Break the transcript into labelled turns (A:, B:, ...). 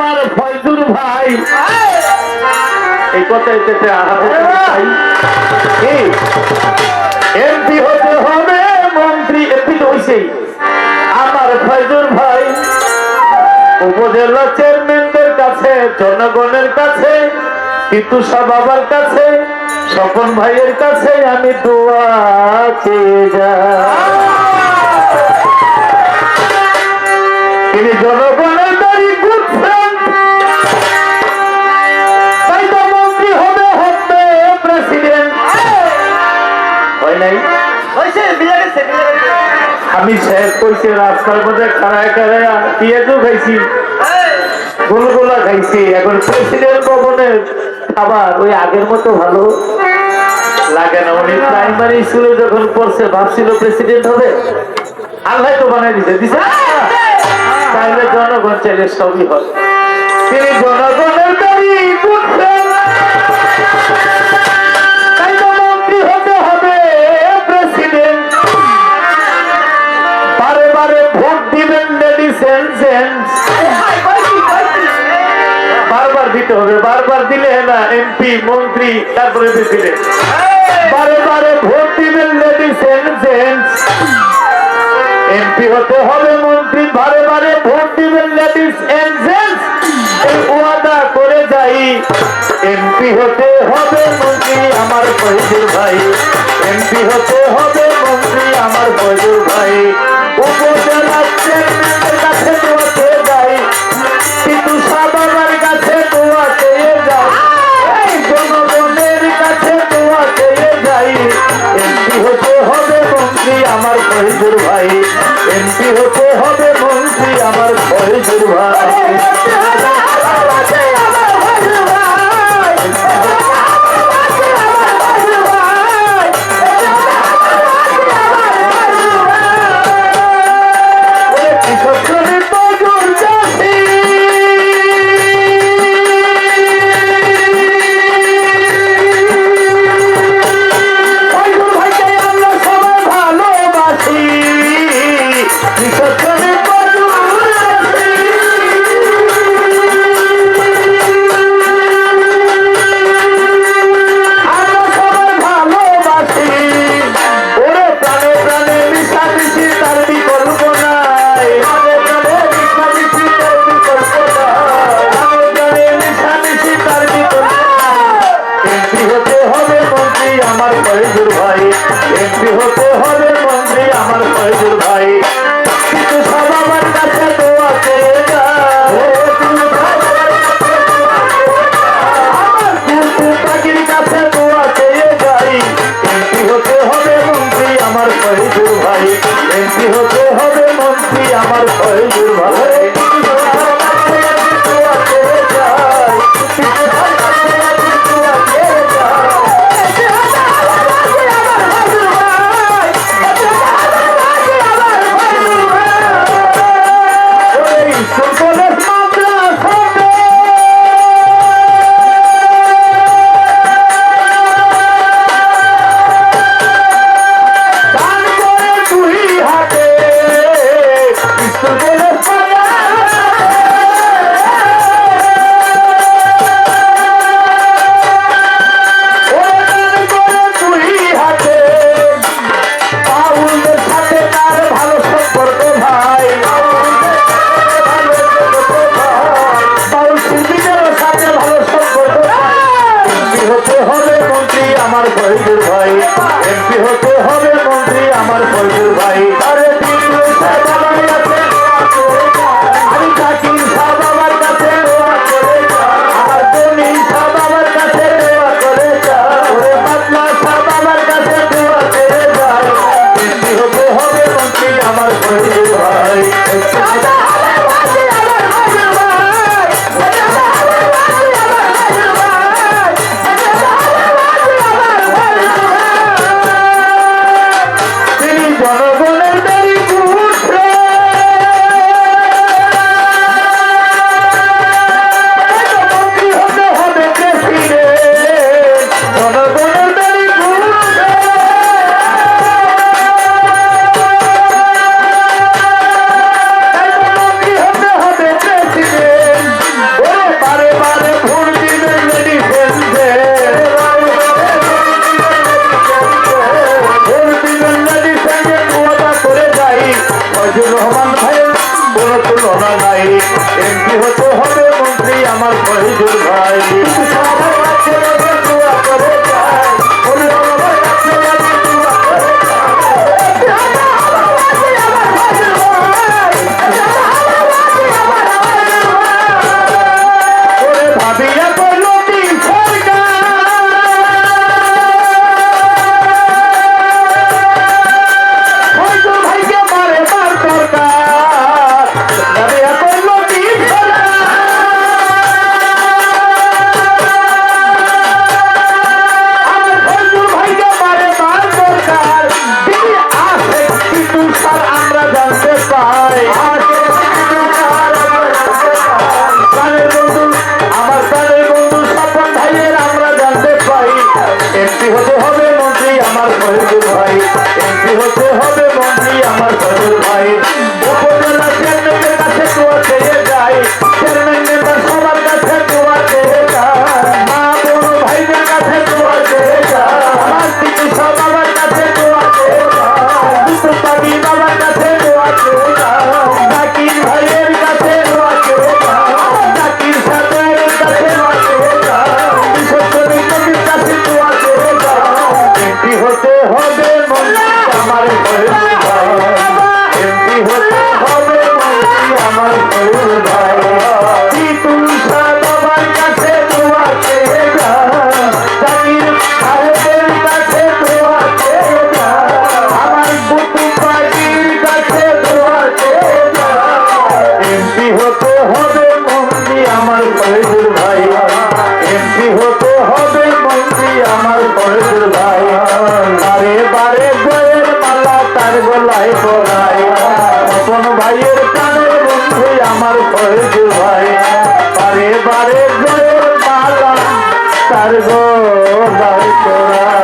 A: আমার ফয়জুর ভাই। এই এমপি হতে হবে, মন্ত্রী এমপি তো আমার ফয়জুর ভাই, উপজেলা চেয়ারম্যানদের কাছে, জনগণের কাছে, কিন্তু বাবার কাছে, স্বপন ভাইয়ের কাছে আমি দোয়া চেয়ে তিনি জনগণের আমি শেষ রাস্তার মধ্যে খাইছি। গোলগোলা খাইছি। এখন প্রেসিডেন্ট ভবনের খাবার ওই আগের মতো ভালো লাগে না। উনি প্রাইমারি স্কুলে যখন পড়ছে, ভাবছিল প্রেসিডেন্ট হবে। আল্লাহ তো বানাই দিছে দিছে তাহলে জনগণ চাইলে সবই হয়। তিনি জনগণের তো মন্ত্রী হতে লেডিস বারবার দিতে হবে, বারবার দিলে না এমপি মন্ত্রী, তারপরে প্রেসিডেন্ট বারে ভোট দিবেন লেডিস এমপি হতে হবে, মন্ত্রী বারে বারে ভোট দিবেন লেডিস ওয়াদা করে যাই। এমপি হতে হবে, মন্ত্রী, আমার ফৈজুর ভাই। এমপি হতে হবে, মন্ত্রী, আমার ফৈজুর আমার ফৈজুর ভাই। এমপি হতে হবে মন্ত্রী আমার ফৈজুর ভাই। বন্দি হবে আমার ভাই। কিন্তু আমার কাছে দোয়া করে আমার ফয়জুল ভাই। এমপি হতে মন্ত্রী আমার ফয়জুল ভাই। রহমান ভাইয়ের কোনো তুলনা নাই। এমপি হতে হবে মন্ত্রী আমার শহীদুল ভাই এমপি হতে হবে মন্ত্রী আমার ফরিদুর ভাই। এমপি হতে হবে মন্ত্রী আমার ফরিদুর ভাই। উপজেলা চেয়ারম্যানের কাছে দোয়া চেয়ে যাই। চেয়ারম্যান মেম্বার সবার কাছে দোয়া চেয়ে যাই। মা বোন ভাইদের কাছে দোয়া চেয়ে যাই। আমার চিকিৎসা বাবার কাছে দোয়া চেয়ে যাই। কাছে দোয়া চেয়ে বাই তোরা।